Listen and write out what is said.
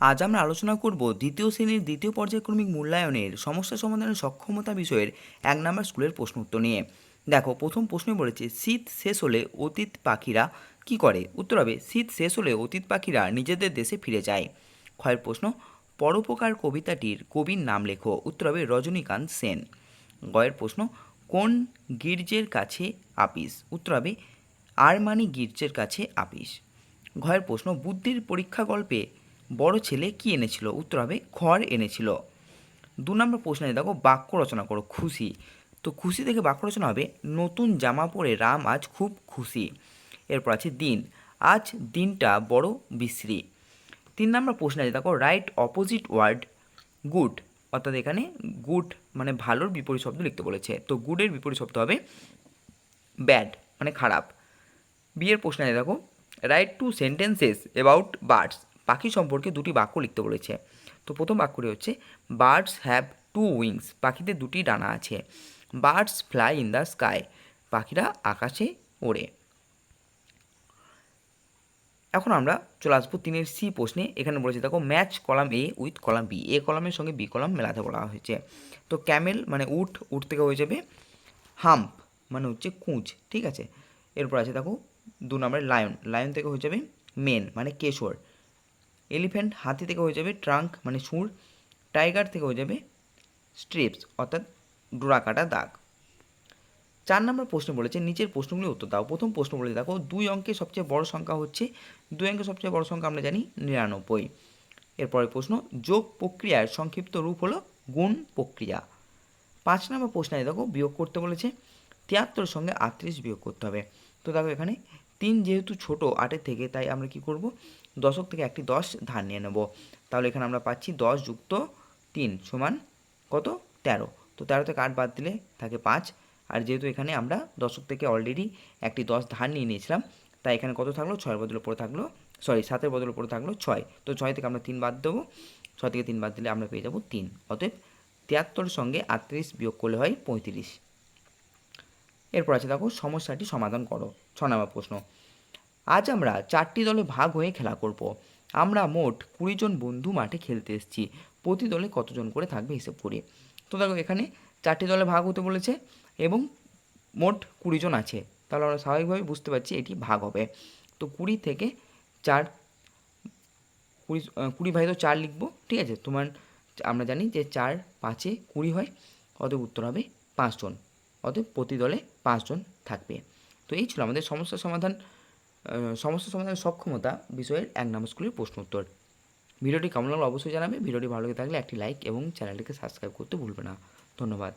আজ আমরা আলোচনা করব দ্বিতীয় শ্রেণির দ্বিতীয় পর্যায়ক্রমিক মূল্যায়নের সমস্যা সমাধানের সক্ষমতা বিষয়ের এক নম্বর স্কুলের প্রশ্ন উত্তর নিয়ে। দেখো, প্রথম প্রশ্নে বলেছে, শীত শেষ হলে অতীত পাখিরা কি করে? উত্তর হবে, শীত শেষ হলে অতীত পাখিরা নিজেদের দেশে ফিরে যায়। ক্ষয়ের প্রশ্ন, পরোপকার কবিতাটির কবির নাম লেখো। উত্তর হবে, রজনীকান্ত সেন। গয়ের প্রশ্ন, কোন গির্জের কাছে আপিস? উত্তর হবে, আরমানি গির্জের কাছে আপিস। ঘয়ের প্রশ্ন, বুদ্ধির পরীক্ষা গল্পে বড় ছেলে কি এনেছিল? উত্তর হবে, খড় এনেছিল। দু নম্বর প্রশ্নে দেখো, বাক্য রচনা করো, খুশি। তো খুশি থেকে বাক্য রচনা হবে, নতুন জামা পরে রাম আজ খুব খুশি। এরপর আছে দিন, আজ দিনটা বড় বিশ্রী। তিন নম্বর প্রশ্ন আছে, দেখো রাইট অপোজিট ওয়ার্ড গুড অর্থাৎ এখানে গুড মানে ভালোর বিপরীত শব্দ লিখতে বলেছে। তো গুডের বিপরীত শব্দ হবে ব্যাড মানে খারাপ। বিয়ের প্রশ্ন আছে, দেখো write two sentences about birds পাখি সম্পর্কে দুটি বাক্য লিখতে বলেছে। তো প্রথম বাক্যটি হচ্ছে বার্ডস হ্যাভ টু উইংস পাখিদের দুটি ডানা আছে। Birds fly in the sky পাখিরা আকাশে ওড়ে। এখন আমরা চলে আসব তিনের সি প্রশ্নে। এখানে বলেছে, দেখো match column A with column B A কলামের সঙ্গে বি কলাম মেলাতে বলা হয়েছে। তো ক্যামেল মানে উট উট থেকে হয়ে যাবে হাম্প মানে হচ্ছে কুঁচ ঠিক আছে? এরপর আছে, দেখো, দু নম্বরে লায়ন লায়ন থেকে হয়ে যাবে মেন মানে কেশর। এলিফ্যান্ট হাতি থেকে হয়ে যাবে ট্রাঙ্ক মানে সুর, টাইগার থেকে হয়ে যাবে স্ট্রিপস, অর্থাৎ ডোরা কাটা দাগ। চার নম্বর প্রশ্ন বলেছে, নিচের প্রশ্নগুলি উত্তর দাও। প্রথম প্রশ্ন বলেছে, দেখো, দুই অঙ্কের সবচেয়ে বড় সংখ্যা হচ্ছে, দুই অঙ্কের সবচেয়ে বড় সংখ্যা আমরা জানি নিরানব্বই। এরপরে প্রশ্ন, যোগ প্রক্রিয়ার সংক্ষিপ্ত রূপ হলো গুণ প্রক্রিয়া। পাঁচ নম্বর প্রশ্নে দেখো, বিয়োগ করতে বলেছে তিয়াত্তর সঙ্গে আটত্রিশ বিয়োগ করতে হবে। তো দেখো এখানে তিন যেহেতু ছোট আটের থেকে, তাই আমরা কি করব? দশক থেকে একটি দশ ধার নিয়ে নেব। তাহলে এখানে আমরা পাচ্ছি দশ যুক্ত তিন সমান কত? তেরো। তো তেরো থেকে আট বাদ দিলে? থাকে পাঁচ। আর যেহেতু এখানে আমরা দশক থেকে অলরেডি একটি দশ ধার নিয়ে নিয়েছিলাম, তাই এখানে কত থাকল? ছয়ের বদলে পড়ে থাকল সরি সাতের বদলে পড়ে থাকল ছয়। তো ছয় থেকে আমরা তিন বাদ দেবো। ছয় থেকে তিন বাদ দিলে আমরা পেয়ে যাব তিন। অতএব তিয়াত্তর সঙ্গে আটত্রিশ বিয়োগ করলে হয় পঁয়ত্রিশ। এরপর আছে দেখো সমস্যাটি সমাধান করো। ছ নম্বর প্রশ্ন। আজ আমরা চারটি দলে ভাগ হয়ে খেলা করব। আমরা মোট কুড়ি জন বন্ধু মাঠে খেলতে এসেছি। প্রতি দলে কতজন করে থাকবে হিসেব করি। তো দেখো, এখানে চারটি দলে ভাগ হতে বলেছে এবং মোট কুড়ি জন আছে। তাহলে আমরা স্বাভাবিকভাবে বুঝতে পারছি এটি ভাগ হবে। তো কুড়ি থেকে চার, কুড়ি কুড়ি ভাই তো চার লিখব, ঠিক আছে? তোমার, আমরা জানি যে চার পাঁচে কুড়ি হয়, অতএব উত্তর হবে পাঁচজন অতএব প্রতি দলে পাঁচজন থাকবে। তো এই ছিল আমাদের সমস্যা সমাধান সমস্যা সমাধানের সক্ষমতা বিষয়ের এক নাম স্কুলের প্রশ্ন উত্তর। ভিডিওটি কেমন লাগল অবশ্যই জানাবে। ভিডিওটি ভালো লাগে থাকলে একটি লাইক এবং চ্যানেলটিকে সাবস্ক্রাইব করতে ভুলবে না। ধন্যবাদ।